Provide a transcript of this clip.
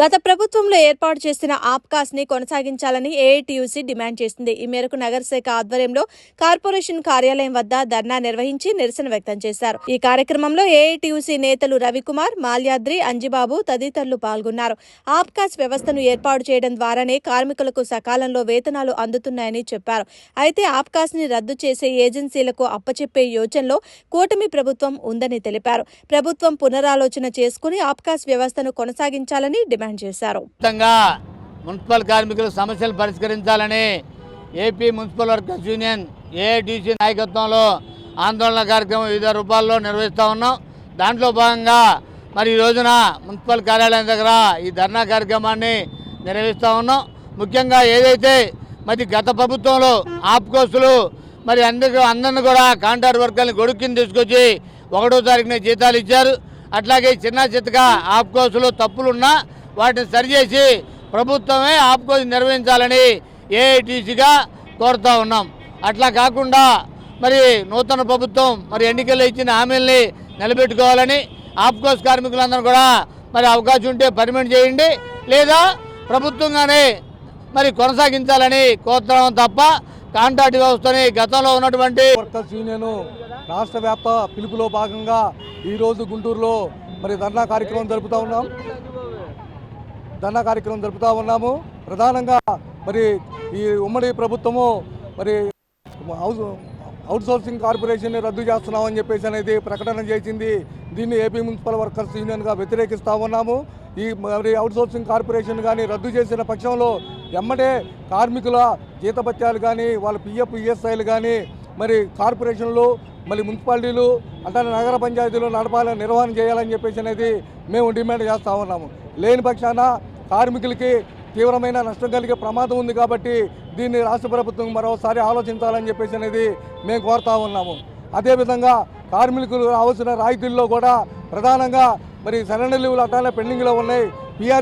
గత ప్రభుత్వంలో ఏర్పాటు చేసిన ఆప్కాస్ని కొనసాగించాలని ఏఐటీయూసీ డిమాండ్ చేసింది ఈ మేరకు నగర శాఖ ఆధ్వర్యంలో కార్పొరేషన్ కార్యాలయం వద్ద ధర్నా నిర్వహించి నిరసన వ్యక్తం చేశారు. ఈ కార్యక్రమంలో ఏఐటీయూసీ నేతలు రవికుమార్ మాల్యాద్రి అంజిబాబు తదితరులు పాల్గొన్నారు. ఆప్కాస్ వ్యవస్థను ఏర్పాటు చేయడం ద్వారానే కార్మికులకు సకాలంలో వేతనాలు అందుతున్నాయని చెప్పారు. అయితే ఆప్కాస్ని రద్దు చేసే ఏజెన్సీలకు అప్పచెప్పే యోచనలో కూటమి ప్రభుత్వం ఉందని తెలిపారు. ప్రభుత్వం పునరాలోచన చేసుకుని ఆప్కాస్ వ్యవస్థను కొనసాగించాలని డిమాండ్ చేశారు. మున్సిపల్ కార్మికుల సమస్యలు పరిష్కరించాలని AP municipal workers union AITC నాయకత్వంలో ఆందోళన కార్యక్రమం వివిధ రూపాల్లో నిర్వహిస్తూ ఉన్నాం. దాంట్లో భాగంగా మరి ఈ రోజున మున్సిపల్ కార్యాలయం దగ్గర ఈ ధర్నా కార్యక్రమాన్ని నిర్వహిస్తూ ఉన్నాం. ముఖ్యంగా ఏదైతే మరి గత ప్రభుత్వంలో ఆప్కోసులు మరి అందరికీ అందరిని కూడా కాంట్రాక్ట్ వర్కర్ని గొడుగు తీసుకొచ్చి ఒకటో తారీఖున జీతాలు ఇచ్చారు. అట్లాగే చిన్న చిత్తగా ఆప్కోసులు తప్పులున్నా వాటిని సరిచేసి ప్రభుత్వమే ఆప్కోస్ నిర్వహించాలని ఏఐటీసీగా కోరుతా ఉన్నాం. అట్లా కాకుండా మరి నూతన ప్రభుత్వం మరి ఎన్నికల్లో ఇచ్చిన హామీల్ని నిలబెట్టుకోవాలని ఆప్కోస్ కార్మికులందరూ కూడా మరి అవకాశం ఉంటే పర్మిట్ చేయండి. లేదా ప్రభుత్వంగానే మరి కొనసాగించాలని కోరుతున్నాం తప్ప కాంట్రాక్ట్ వ్యవస్థని గతంలో ఉన్నటువంటి వర్కర్స్ యూనియన్ రాష్ట్ర వ్యాప్త పిలుపులో భాగంగా ఈరోజు గుంటూరులో మరి ధర్నా కార్యక్రమం జరుపుతూ ఉన్నాం. ధర్నా కార్యక్రమం జరుపుతూ ఉన్నాము. ప్రధానంగా మరి ఈ ఉమ్మడి ప్రభుత్వము మరి హౌస్ అవుట్సోర్సింగ్ కార్పొరేషన్ని రద్దు చేస్తున్నామని చెప్పేసి అనేది ప్రకటన చేసింది. దీన్ని ఏపీ మున్సిపల్ వర్కర్స్ యూనియన్గా వ్యతిరేకిస్తూ ఉన్నాము. ఈ మరి అవుట్సోర్సింగ్ కార్పొరేషన్ కానీ రద్దు చేసిన పక్షంలో ఎమ్మటే కార్మికుల జీతభత్యాలు కానీ వాళ్ళ పిఎఫ్ ఈఎస్ఐలు కానీ మరి కార్పొరేషన్లు మళ్ళీ మున్సిపాలిటీలు అట్లానే నగర పంచాయతీలు నడపాలని నిర్వహణ చేయాలని చెప్పేసి అనేది మేము డిమాండ్ చేస్తూ ఉన్నాము. లేని పక్షాన కార్మికులకి తీవ్రమైన నష్టం కలిగే ప్రమాదం ఉంది కాబట్టి దీన్ని రాష్ట్ర ప్రభుత్వం మరోసారి ఆలోచించాలని చెప్పేసి అనేది మేము కోరుతా ఉన్నాము. అదేవిధంగా కార్మికులు రావాల్సిన రాయితీల్లో కూడా ప్రధానంగా మరి సరెండర్ లీవులు అట్లానే పెండింగ్లో ఉన్నాయి. పిఆర్సీ